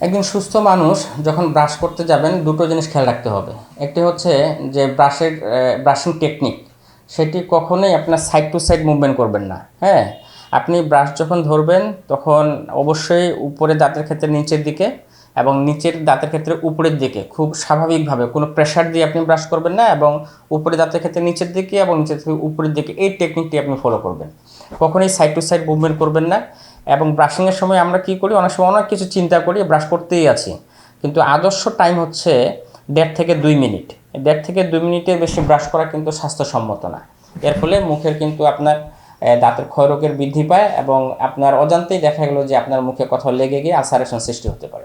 একজন সুস্থ মানুষ যখন ব্রাশ করতে যাবেন, দুটো জিনিস খেয়াল রাখতে হবে। একটি হচ্ছে যে ব্রাশের ব্রাশিং টেকনিক সেটি কখনোই আপনার সাইড টু সাইড মুভমেন্ট করবেন না হ্যাঁ? আপনি ব্রাশ যখন ধরবেন, তখন অবশ্যই উপরে দাঁতের ক্ষেত্রে নিচের দিকে এবং নিচের দাঁতের ক্ষেত্রে উপরের দিকে খুব স্বাভাবিকভাবে কোনো প্রেশার দিয়ে আপনি ব্রাশ করবেন না এবং উপরে দাঁতের ক্ষেত্রে নিচের দিকে এবং নিচের থেকে উপরের দিকে এই টেকনিকটি আপনি ফলো করবেন। কখনোই সাইড টু সাইড মুভমেন্ট করবেন না এবং ব্রাশিংয়ের সময় আমরা কি করি? অনেক সময় অনেক কিছু চিন্তা করি ব্রাশ করতেই আছি। কিন্তু আদর্শ টাইম হচ্ছে দেড় থেকে দুই মিনিট। দেড় থেকে দুই মিনিটের বেশি ব্রাশ করা কিন্তু স্বাস্থ্যসম্মত না। এর ফলে মুখের কিন্তু আপনার দাঁতের ক্ষয়রোগের বৃদ্ধি পায় এবং আপনার অজান্তেই দেখা গেলো যে আপনার মুখে কোথাও লেগে গিয়ে আলসারেশন সৃষ্টি হতে পারে।